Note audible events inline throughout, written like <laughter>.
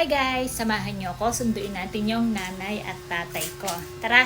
Hi guys! Samahan niyo ako. Sunduin natin yung nanay at tatay ko. Tara!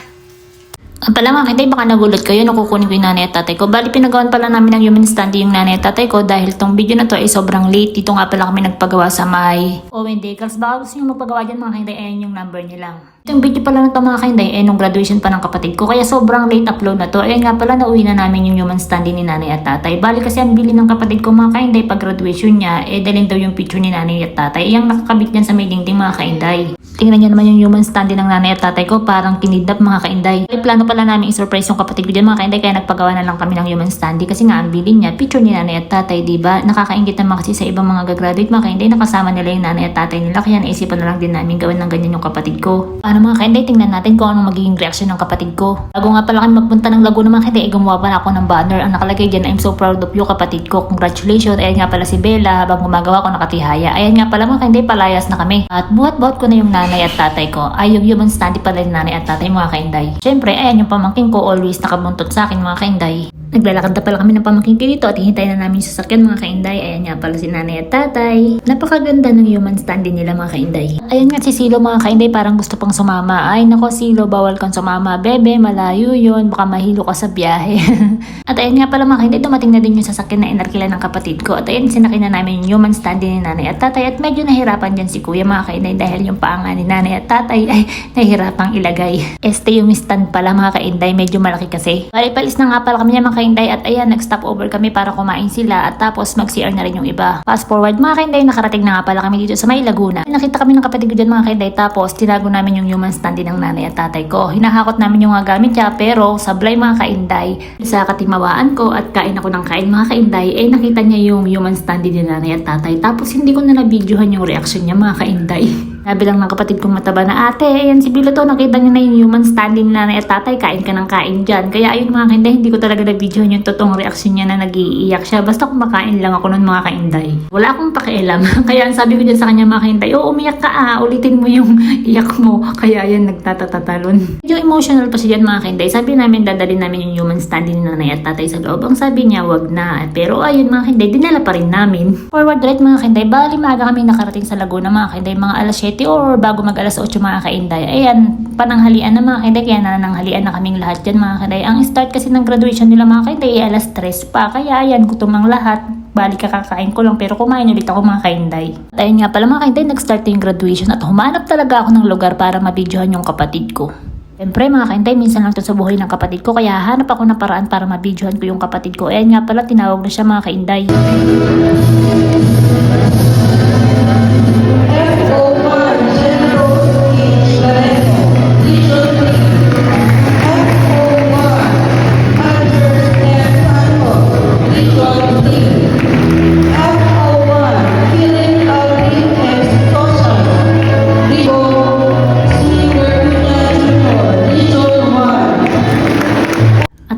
Ang pala mga kitay, baka nagulat kayo, nakukunin ko yung nanay at tatay ko. Bali, pinagawan pala namin ng human standing yung nanay at tatay ko dahil tong video na to ay sobrang late. Dito nga pala kami nagpagawa sa may Owen Decals. Baka gusto nyo magpagawa dyan mga kitay, ayan yung number nila. Itong video pala na to mga kinday, eh nung graduation pa ng kapatid ko. Kaya sobrang late upload na to. Ayan nga pala, nauwi na namin yung human standing ni nanay at tatay. Bali kasi ang bili ng kapatid ko mga kinday pag graduation niya, eh dalhin daw yung picture ni nanay at tatay. Yung nakakabit niyan sa may dingding mga kainday. Tingnan niyo naman yung human standing ng nanay at tatay ko, parang kinidnap mga kainday. May plano pala namin i-surprise yung kapatid ko dyan mga kainday, kaya nagpagawa na lang kami ng human standing. Kasi nga ang bilin niya, picture ni nanay at tatay, di ba? Nakakaingit naman kasi sa ibang mga gagraduate mga kainday, nakasama nila yung nanay at tatay nila, kaya naisipan na lang din namin gawin ng ganyan yung kapatid ko. Paano mga kainday, tingnan natin kung anong magiging reaction ng kapatid ko. Bago nga pala kami magpunta ng Laguna mga kainday, eh, gumawa pa na ako ng banner. Ang nakalagay dyan, I'm so proud of you kapatid ko. Congratulations. Ayan nga pala si Bella, habang gumagawa ko nakatihaya. Ayan nga pala mga kainday, palayas na kami. At buhat-buhat ko na yung nanay at tatay ko. Ay, yung human standing pala yung nanay at tatay mga kainday. Siyempre, ayan yung pamangking ko always nakabuntot sa akin mga kainday. Naglalakad na pala kami ng pamangking ko dito at hihintay na namin yung sasakyan mga kainday. Ayan nga pala si nanay at tatay. Napakaganda ng human standing nila mga kainday. Ayan nga si Silo mga kainday parang gusto pang sumama. Ay nako Silo, bawal kang sumama. Bebe, malayo yun. Baka mahilo ka sa biyahe. <laughs> at ayan nga pala mga kainday, dumating na din yung sasakyan na inarkila ng kapatid ko. At ayan, sinakyan na namin yung human standing ni nanay at tatay. At medyo nahirapan dyan si kuya mga kainday dahil yung paanga ni nanay at tatay ay <laughs> nahihirapang ilagay. Este yung stand pala mga kainday, medyo malaki kasi. Bali, palis na nga pala kami niya mga kainday at ayan, nag-stop over kami para kumain sila at tapos mag-CR na rin yung iba. Fast forward mga kainday, nakarating na nga pala kami dito sa May Laguna. Nakita kami ng kapatid ko dyan mga kainday tapos tinago namin yung human standing ng nanay at tatay ko. Hinahakot namin yung gamit niya pero sablay mga kainday. Sa katimawaan ko at kain ako ng kain mga kainday, eh nakita niya yung human standing ni nanay at tatay. Tapos hindi ko na nabidyohan yung reaction niya mga kainday. <laughs> Sabi lang ng kapatid kong mataba na ate, ayan si Bilo to, nakita niya na yung human standing ni nanay at tatay, kain ka ng kain dyan. Kaya ayun mga kainday, hindi ko talaga nabidyohan yung totoong reaction niya na nagiiyak siya. Basta kumakain lang ako nun mga kainday. Wala akong pakialam. <laughs> Kaya ang sabi ko dyan sa kanya mga kainday, oh umiyak ka ah, ulitin mo yung <laughs> iyak mo. Kaya yan nagtatatatalon. Medyo emotional pa siya dyan mga kainday. Sabi namin dadalhin namin yung human standing ni nanay at tatay sa loob. Ang sabi niya, wag na. Pero ayun mga kainday, dinala pa rin namin. Forward right mga kainday, bali maaga kami nakarating sa Laguna mga kainday, mga alas 7 or bago mag alas 8 mga kainday. Ayan, pananghalian na mga kainday, kaya nananghalian na kaming lahat dyan mga kainday. Ang start kasi ng graduation nila mga kainday, ay alas 3 pa. Kaya ayan, gutom ang lahat. Bali kakakain ko lang pero kumain ulit ako mga kainday. At ayun nga pala mga kainday, nag-start yung graduation at humanap talaga ako ng lugar para mabidyohan yung kapatid ko. Siyempre mga kaintay, minsan lang to sa buhay ng kapatid ko kaya hanap ako ng paraan para mabidyohan ko yung kapatid ko. Ayan nga pala, tinawag na siya mga kainday.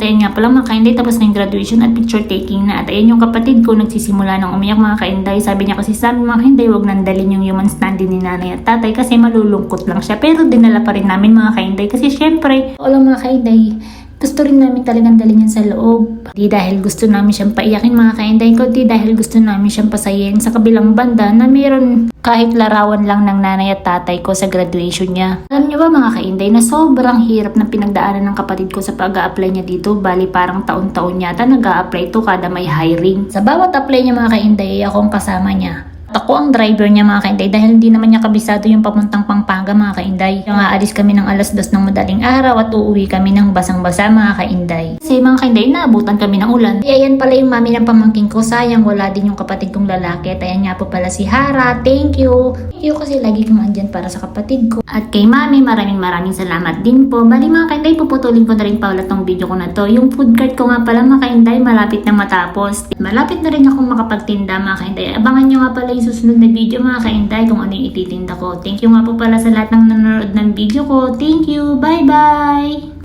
At ayun nga pala mga kainday, tapos na yung graduation at picture taking na. At ayun yung kapatid ko, nagsisimula ng umiyak mga kainday. Sabi niya kasi sa mga kainday, huwag nandalin yung human standing ni nanay at tatay kasi malulungkot lang siya. Pero dinala pa rin namin mga kainday kasi syempre, wala mga kainday, gusto rin namin talagang dalhin yan sa loob. Di dahil gusto namin siyang paiyakin mga kainday ko, di dahil gusto namin siyang pasayin sa kabilang banda na meron kahit larawan lang ng nanay at tatay ko sa graduation niya. Alam niyo ba mga kainday na sobrang hirap ng pinagdaanan ng kapatid ko sa pag apply niya dito. Bali parang taon-taon yata nag apply to kada may hiring. Sa bawat apply niya mga kainday, akong kasama niya. Ako ang driver niya mga kainday dahil hindi naman niya kabisado yung papuntang Pampanga mga kainday. Yung aalis kami ng alas dos ng madaling araw at uuwi kami ng basang-basa mga kainday. Kasi mga kainday, naabutan kami ng ulan. Kaya yan pala yung mami ng pamangking ko. Sayang wala din yung kapatid kong lalaki. At ayan nga po pala si Hara. Thank you. Thank you kasi lagi kang andyan para sa kapatid ko. At kay mami, maraming maraming salamat din po. Bali mga kainday, puputulin ko na rin pa ulit tong video ko na to. Yung food cart ko nga pala mga kainday, malapit na matapos. Malapit na rin akong makapagtinda mga kainday. Abangan nyo nga pala yung susunod na video mga kainday kung ano yung ititinda ko. Thank you nga po pala sa lahat ng nanonood ng video ko. Thank you. Bye-bye!